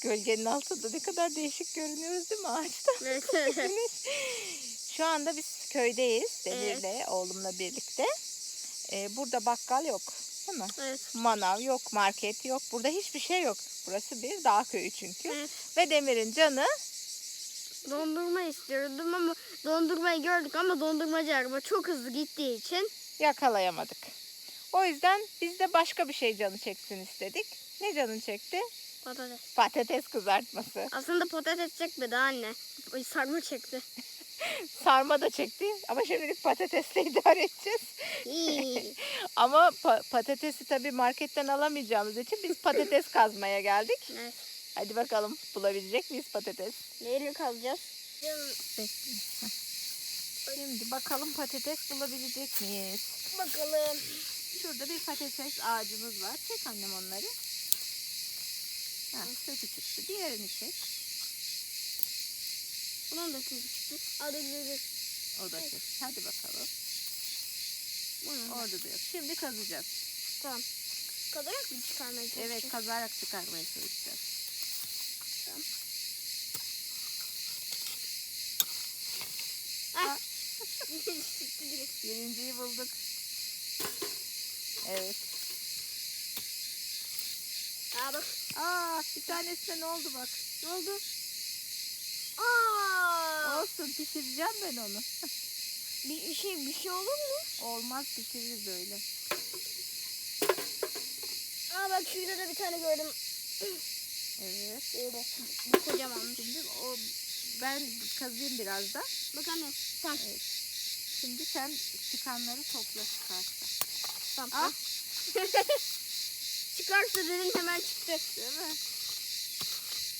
Gölgenin altında ne kadar değişik görünüyoruz değil mi ağaçta? Evet. Güneş. Şu anda biz köydeyiz Demir'le oğlumla birlikte. Ee, burada bakkal yok değil mi? evet. Manav yok, market yok. Burada hiçbir şey yok. Burası bir dağ köyü çünkü. Evet. Ve Demir'in canı Dondurma istiyordum ama dondurmayı gördük ama dondurmacı araba çok hızlı gittiği için yakalayamadık. O yüzden biz de başka bir şey canı çeksin istedik. Ne canın çekti? Patates. Patates kızartması. Aslında patates çekmedi anne. Sarma çekti. Sarma da çekti ama şimdilik patatesle idare edeceğiz. Ama pa- patatesi tabii marketten alamayacağımız için biz patates kazmaya geldik. evet. Hadi bakalım bulabilecek miyiz patates? Neyle kalacağız? Şimdi bakalım patates bulabilecek miyiz? Bakalım. Şurada bir patates ağacımız var. Çek annem onları. Ha, kötü çıktı. Diğerini çek. Bunun da kötü çıktı. Gidelim. O da çek. Hadi bakalım. Bunun. Orada da yok. Şimdi kazacağız. Tamam. Kazarak mı çıkarmaya çalışacağız? Evet kazarak çıkarmaya çalışacağız. Tamam. Ah. Birinciyi bulduk. Evet. Aa bak. Aa bir tanesine ne oldu bak. Ne oldu? Aa. Olsun pişireceğim ben onu. Bir şey bir şey olur mu? Olmaz pişiririz öyle. Aa bak şurada da bir tane gördüm. Evet. Öyle. Bu kocamanmış. Şimdi o ben kazıyım biraz da. Bak anne. Tamam. Evet. Şimdi sen çıkanları topla çıkarsa. Tamam. Ah. Çıkarsa dedin hemen çıktı. Değil mi?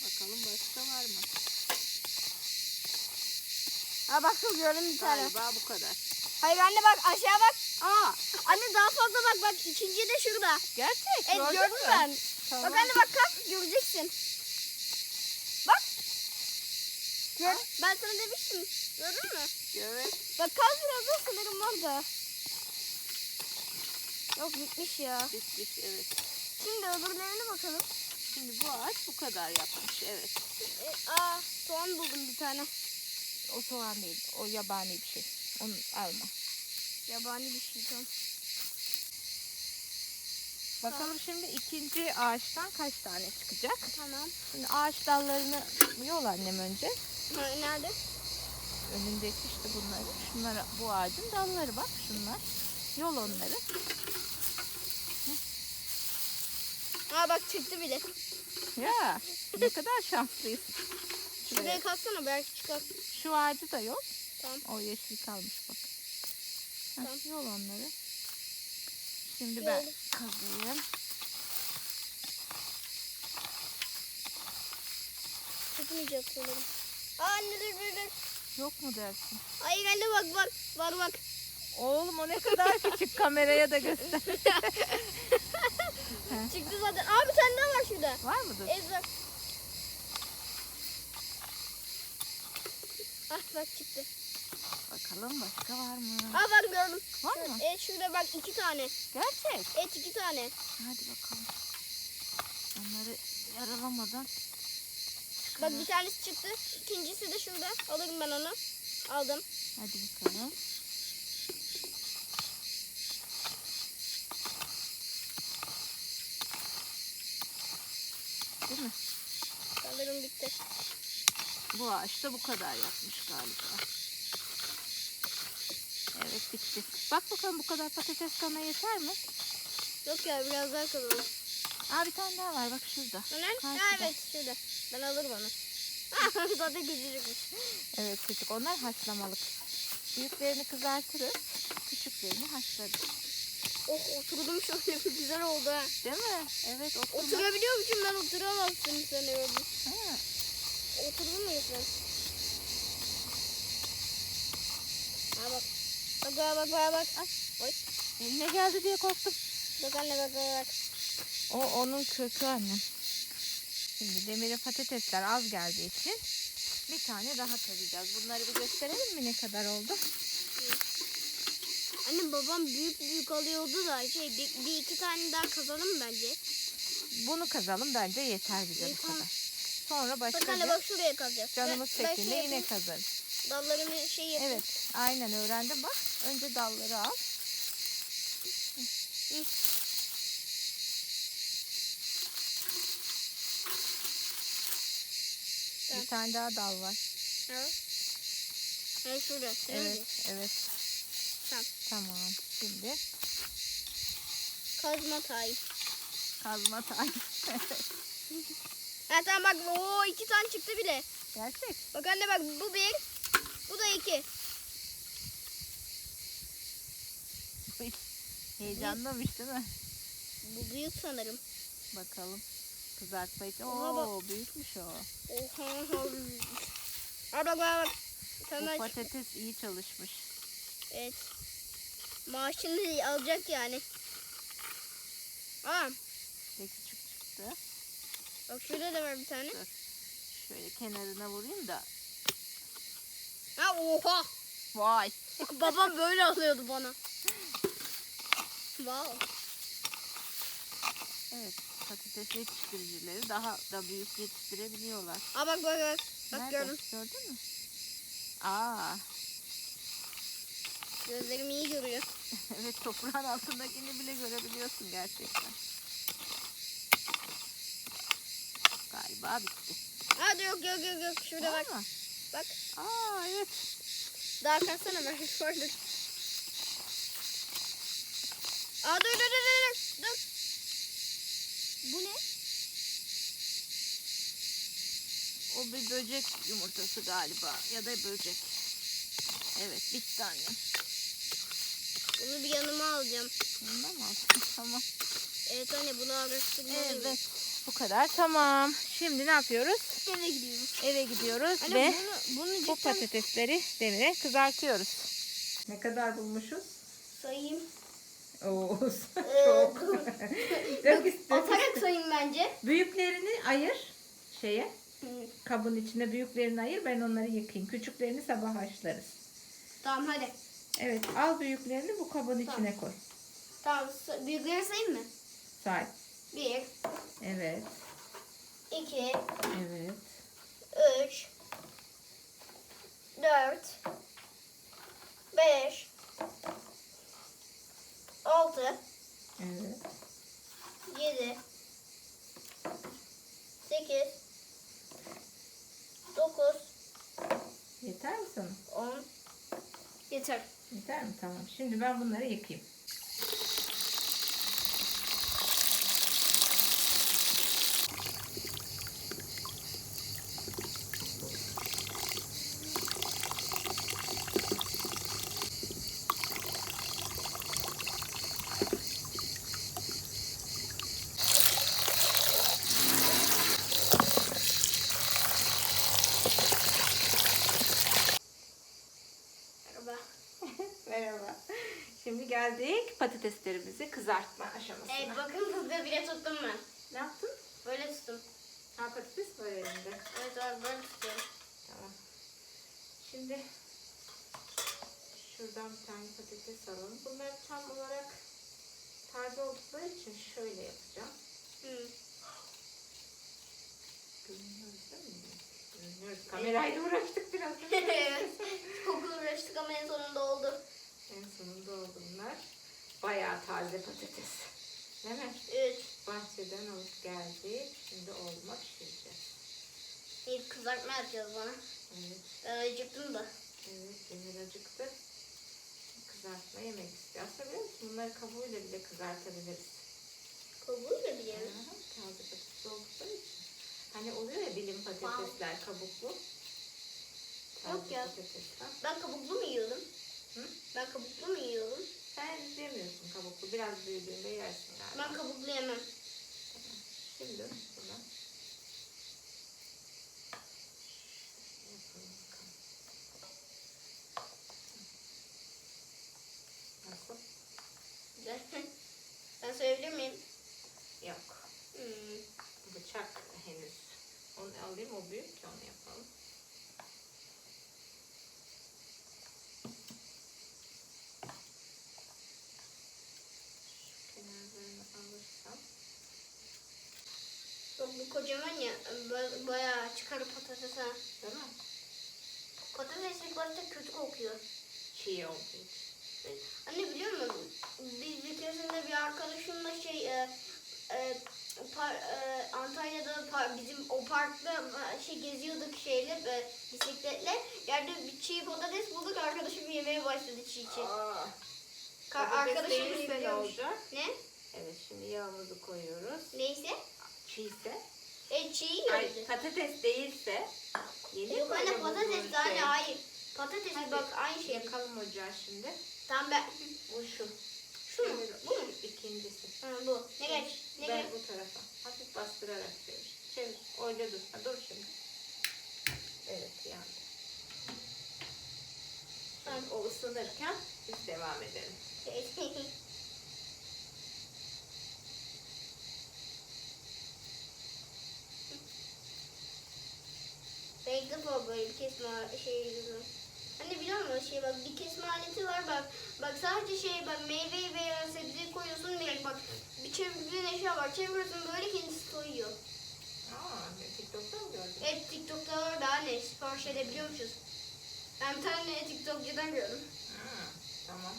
Bakalım başka var mı? Aa bak şu gördüm bir tane. Galiba bu kadar. Hayır anne bak aşağı bak. Aa Anne daha fazla bak bak ikinci de şurada. gerçek Evet gördüm mü? ben. Tamam. Bak anne bak kalk göreceksin. Bak. Gör, ben sana demiştim. Gördün mü? Evet. Bak kaz biraz da sanırım var da. Yok bitmiş ya. Bitmiş evet. Şimdi öbürlerine bakalım. Şimdi bu ağaç bu kadar yapmış evet. E, aa soğan buldum bir tane. O soğan değil. O yabani bir şey. Onu alma. Yabani bir şey tam. Bakalım şimdi ikinci ağaçtan kaç tane çıkacak? Tamam. Şimdi ağaç dallarını yol annem önce. Nerede? Önündeki işte bunları. Şunlar bu ağacın dalları bak şunlar. Yol onları. Aa bak çıktı bile. Ya ne kadar şanslıyız. Şuraya kalksana belki çıkar. Şu ağacı da yol. Tamam. O yeşil kalmış bak. Tamam. Yol onları. Şimdi ben Yol. kazıyım. Çıkmayacak sanırım. Aa anne dur dur dur. Yok mu dersin? Hayır anne bak bak. Var bak. Oğlum o ne kadar küçük kameraya da göster. Çıktı zaten. Bir tane daha var şurada. Var mıdır? Ezra. Ah bak çıktı. Bakalım başka var mı? Aa var gördüm. Var mı? Evet şurada bak iki tane. Gerçek. Evet iki tane. Hadi bakalım. Onları yaralamadan. Bak bir tanesi çıktı. İkincisi de şurada. Alırım ben onu. Aldım. Hadi bakalım. Mi? Sanırım bitti. Bu ağaçta bu kadar yapmış galiba. Evet bitti. Bak bakalım bu kadar patates sana yeter mi? Yok ya biraz daha kalalım. Aa bir tane daha var bak şurada. Ha, Karşıda. evet şurada. Ben alırım onu. Zaten küçücükmüş. Evet küçük. Onlar haşlamalık. Büyüklerini kızartırız. Küçüklerini haşlarız. Oh oturdum şöyle bir güzel oldu ha. Değil mi? Evet oturma. Oturabiliyormuşum ben oturamazsın sanıyordum. Ha, Oturdun mu sen? Ha bak. Bak bak bak bak bak. Ay, Oy. eline geldi diye korktum. Bak anne bak bak bak. O onun kökü annem. Şimdi demire patatesler az geldiği için bir tane daha kazacağız. Bunları bir gösterelim mi ne kadar oldu? Anne babam büyük büyük alıyordu da şey bir, bir iki tane daha kazalım bence. Bunu kazalım bence yeter bize bu kadar. Sonra başka Bak anne bir bak şuraya kazacağız. canımız Ben- ben çektiğinde şey yine yapayım, kazarız. Dallarını şey yapayım. Evet aynen öğrendim bak. Önce dalları al. Bir tane daha dal var. Şurada. değil mi? Evet evet. Tamam. Tamam. Şimdi Kazma time. kazma time. Ha tamam bak o iki tane çıktı bile. Gerçek. Bak anne bak bu bir. Bu da iki. Heyecanlamış değil mi? Bu büyük sanırım. Bakalım. Kızartma bak. Oo büyükmüş o. Oha. Al bak bak bak. Sana Bu patates iyi çalışmış. Evet. Maaşını alacak yani. Aa, Ve küçük çıktı. bak şurada da var bir tane. Şöyle kenarına vurayım da. Ha oha. Vay. Babam böyle alıyordu bana. Wow. Evet. Patates yetiştiricileri daha da büyük yetiştirebiliyorlar. Aa bak bak bak. Bak Nerede? gördüm. Gördün mü? Aa. Gözlerim iyi görüyor. evet toprağın altındakini bile görebiliyorsun gerçekten. Galiba bitti. Aa dur, yok yok yok yok. Şurada Var bak. mı? Bak. Aa evet. Daha kaçsana ben gördüm. Aa dur dur dur dur dur. Dur. Bu ne? O bir böcek yumurtası galiba ya da böcek. Evet bitti annem. Yanıma alacağım. Bundan mı? Tamam. Evet anne bunu araştırmalıyım. Evet. Bu kadar tamam. Şimdi ne yapıyoruz? Eve gidiyoruz. Eve gidiyoruz Anne ve bunu, bunu bu cidden patatesleri demire kızartıyoruz. Ne kadar bulmuşuz? sayayım. Oo, çok. Dök üstüne. Atarak sayayım bence. Büyüklerini ayır şeye. Kabın içine büyüklerini ayır. Ben onları yıkayayım. Küçüklerini sabah haşlarız. Tamam hadi. Evet al büyüklerini bu kabın Tamam. içine koy. Tamam sa- büyükleri sayayım mı? Say. Bir, Evet. iki, Evet. üç, dört, beş, altı, Evet. yedi, sekiz, dokuz, Yeter mi sana? on. Yeter. Yeter mi? Tamam. Şimdi ben bunları yıkayayım. Geldik patateslerimizi kızartma aşamasına. Evet bakın hızlı bile tuttum ben. Ne yaptın? Böyle tuttum. Ha patates var elinde. Evet abi böyle tutuyorum. Tamam. Şimdi şuradan bir tane patates alalım. Bunlar tam olarak taze oldukları için şöyle yapacağım. Hı. Görünüyoruz değil mi? Görünüyoruz. Kamerayla uğraştık biraz. evet. Çok uğraştık ama en sonunda oldu. en sonunda oldu bunlar. Bayağı taze patates. Değil mi? Evet. Bahçeden alıp geldik. Şimdi oğluma pişireceğiz. İlk kızartma yapacağız bana. Evet. Ben acıktım da. Evet, Demir acıktı. Kızartma yemek istiyor. Aslında biliyor musun? Bunları kabuğuyla bile kızartabiliriz. Kabuğuyla bile mi? Aha, Taze patates oldukları için. Hani oluyor ya dilim patatesler kabuklu. Taze Yok ya. patatesler. Ben kabuklu mu yiyordum? Hı? Ben kabuklu mu yiyordum? Sen yemiyorsun kabuklu. Biraz büyüdüğünde yersin galiba. Ben kabuklu yemem. Şimdi bakalım. Nasıl? Güzel. ben söyleyebilir miyim? Yok. Hmm. Bıçak henüz. Onu alayım o büyük ki onu yapalım. Şu kenarlarını alırsam. Bak bu kocaman ya ba- bayağı çıkar patates ha. Değil mi? Patates ilk başta kötü kokuyor. Çiğ için. Anne biliyor musun? Biz bir keresinde bir arkadaşımla şey e, e, par, e, Antalya'da par- bizim o parkta e, şey geziyorduk şeyle e, bisikletle. Yerde bir çiğ patates bulduk arkadaşım yemeye başladı çiğ çiğ. Aa, Ka- arkadaşım ne olacak? Ne? Evet şimdi yağımızı koyuyoruz. Neyse. Çiğse. E çiğ yiyor Ay bizi. patates değilse. Yenir mi anne patates de anne şey? hayır. Patates Hadi bak aynı şey. Yakalım ocağı şimdi. Tam ben. Bu şu. Şu mu? Bu mu? ikincisi. Ha, bu. Ne geç? Ne ben geç? bu tarafa. Hafif bastırarak çevir. Çevir. Öyle dur. Ha, dur şimdi. Evet yandı. Tamam. O ısınırken biz devam edelim. İlk defa böyle bir kesme şey. Anne biliyor musun şey bak bir kesme aleti var bak. Bak sadece şey bak meyveyi veya sebzeyi koyuyorsun direkt bak. Bir çevirdiğin eşya var. Çeviriyorsun böyle kendisi soyuyor. Aa, TikTok'ta mı gördün? Evet TikTok'ta var da anne sipariş edebiliyormuşuz. Ben bir tane TikTok'cudan gördüm. Ha, tamam.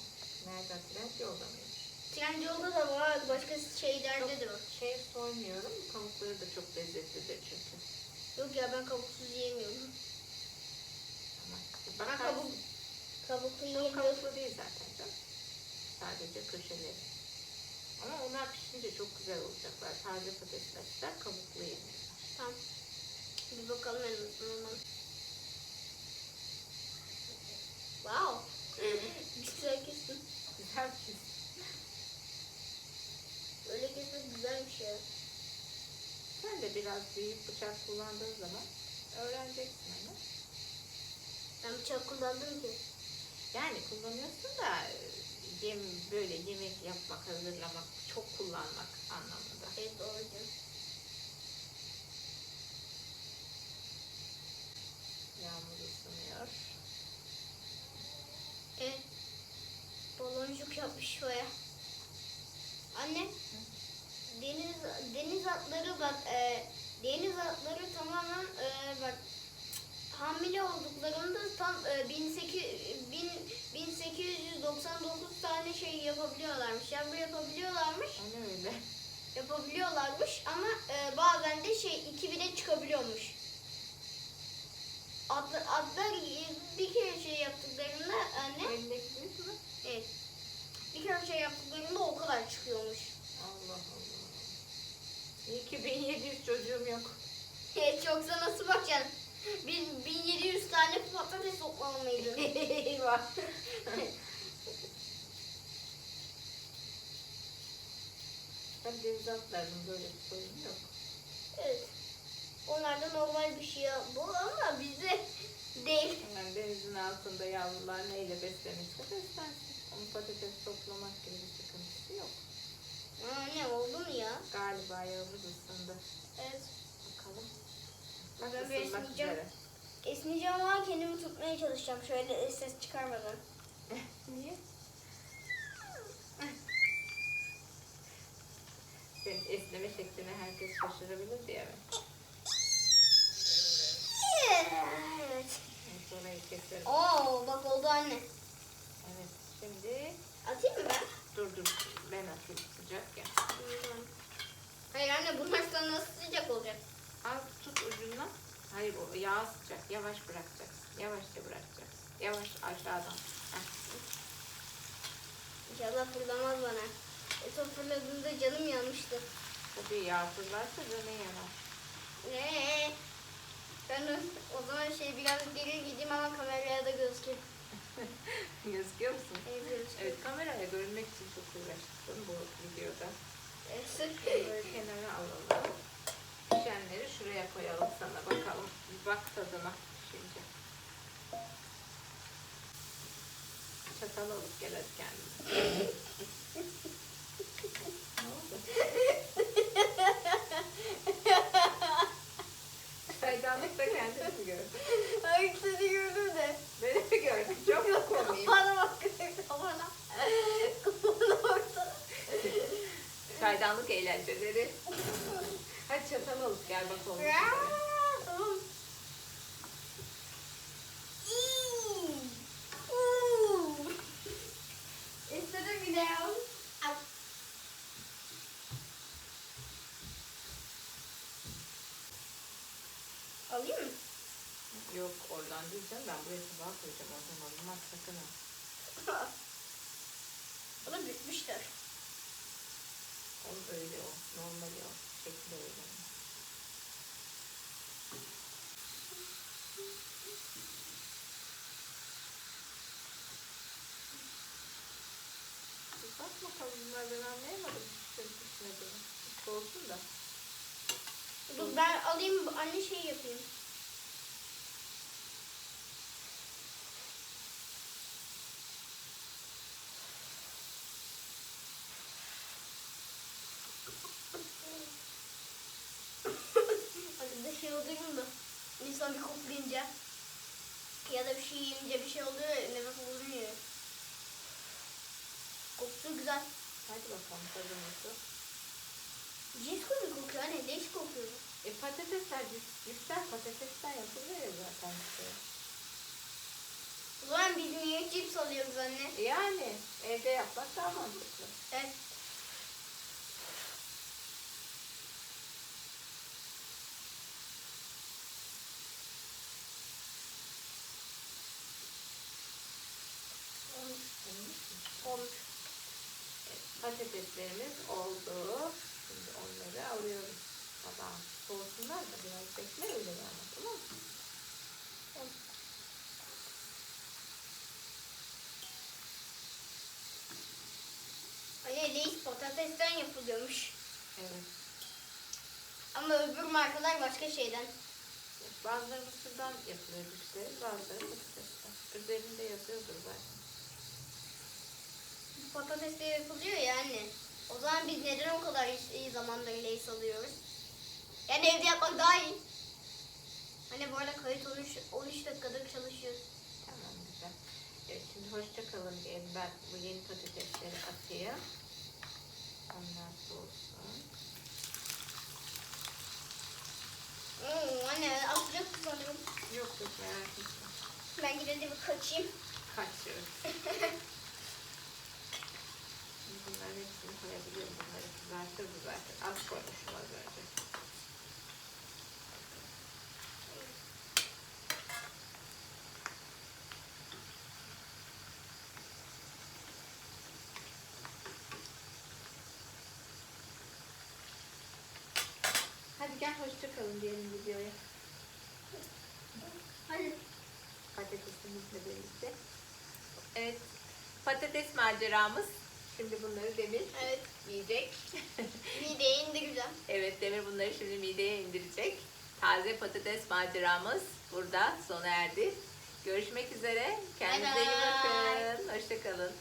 Nereden trend yolda mıymış? Trendyol'da da var. Başka şeylerde de var. Şey soymuyorum. Tavukları da çok lezzetlidir çünkü. Yok ya ben kabuksuz yiyemiyorum. Bak kabuk, kabuklu Çok kabuklu değil zaten canım. Sadece köşeleri. Ama onlar pişince çok güzel olacaklar. Taze patatesler kabuklu yemiyorlar. Tamam. Bir bakalım en azından. Wow. Güzel kestin. Güzel pis. Öyle kesmek güzelmiş ya. Sen de biraz büyük bıçak kullandığın zaman öğreneceksin hani. Bıçak kullandım ki. Yani kullanıyorsun da yem, böyle yemek yapmak, hazırlamak, çok kullanmak anlamında. Evet doğru diyorsun. Yağmur ısınıyor. Evet. Baloncuk yapmış baya. Anne. Deniz deniz atları bak e, deniz atları tamamen e, bak hamile olduklarında tam e, 1800 bin- 1899 tane şey yapabiliyorlarmış. Yavru yapabiliyorlarmış. Hani öyle. Yapabiliyorlarmış ama e, bazen de şey 2000'e çıkabiliyormuş. Atlar, atlar bir kere şey yaptıklarında anne Elindeki büyük mü? Evet. Bir kere şey yaptıklarında o kadar çıkıyormuş. Allah Allah. İyi ki 1700 çocuğum yok. Evet yoksa nasıl bakacaksın? Bin, 1700 tane patates toplamalıydın. Eyvah. Ben deniz atlarının böyle bir sorunu yok. evet. Onlar da normal bir şey bu ama bizde değil. Yani denizin altında yavrular neyle beslenirse beslensin. Onun patates toplamak gibi bir sıkıntısı yok. Aa, ne oldu mu ya? Galiba yağımız ısındı. Evet. Bakalım. Bak ısınmak esneyeceğim. üzere. Esneyeceğim ama kendimi tutmaya çalışacağım. Şöyle ses çıkarmadan. Niye? Senin esneme şeklini herkes şaşırabilir diye mi? Evet. Orayı keserim. Oo bak oldu anne. Evet, şimdi Atayım mı ben? dur dur ben atayım sıcak ya. Hayır anne bunlar sana nasıl sıcak olacak? Al tut ucundan. Hayır o yağ sıcak. Yavaş bırakacaksın. Yavaşça bırakacaksın. Yavaş aşağıdan. Heh. İnşallah fırlamaz bana. E, son fırladığında canım yanmıştı. Tabii yağ fırlarsa canın yanar. Ne? Ben o, o zaman şey biraz geri gideyim ama kameraya da gözükür. Gözüküyor musun? Evet gözükür. Evet kameraya görünmek için çok uğraştım bu videoda. Evet. Böyle kenara alalım. Pişenleri şuraya koyalım sana bakalım. Bir bak tadına pişince. Çatal alıp gel hadi kendine. ne oldu? Çaydanlıkta kendini mi gördün? Ay seni gördüm de. Beni mi gördün? Çok mu komiyim? Bana bak. Kafana. Kafana baksana. Çaydanlık eğlenceleri. Hadi çatal alıp gel bakalım. Al. Alayım mı? Yok oradan değil canım ben buraya tabağa koyacağım o zaman olmaz sakın ha. O da bitmiştir. O öyle o normali o şekli bak bakalım bunlar ben anlayamadım. Şöyle pişmediğini. Soğusun da. Dur ben alayım anne şey yapayım. Hadi de şey oluyor da insan bir koklayınca ya da bir şey yiyince bir şey oluyor ya nefes olmuyor. Kokusu güzel. Hadi bakalım tadı nasıl. Cips kokuyor kokuyor anne değişik kokuyor. E patatesler, cipsler patatesten yapılıyor ya zaten. O zaman biz niye cips alıyoruz anne? Yani evde yapmak daha mantıklı. Evet. Patateslerimiz oldu. Şimdi onları alıyoruz. Tabağa soğusunlar da biraz bekle öyle yani tamam mı? Anne Lay's patatesten yapılıyormuş. Evet. Ama öbür markalar başka şeyden. Bazıları mısırdan yapılıyor cipsleri, bazıları patatesten. Üzerinde yazıyordur zaten. Patatesle yapılıyor ya anne. O zaman biz neden o kadar iyi- zamanda Lay's alıyoruz? Yani evde yapmak daha iyi. Hani bu arada kayıt 13, 13 dakikadır çalışıyoruz. Tamam güzel. Evet şimdi hoşça kalın diyelim. Ben bu yeni patatesleri atayım. Onlar soğusun. Oo, anne atacak sanırım. Yok yok merak etme. Ben de bir kaçayım. Kaçıyoruz. Bunların hepsini koyabiliyorum. Bunları kızartır bu zaten. Az koymuşum az önce. Hadi gel hoşça kalın diyelim videoya. Hadi. Patatesimizle birlikte. Evet. Patates maceramız. Şimdi bunları Demir Evet. yiyecek. Mideye indireceğim. evet Demir bunları şimdi mideye indirecek. Taze patates maceramız burada sona erdi. Görüşmek üzere. Kendinize iyi Bye bye. bakın. Hoşçakalın.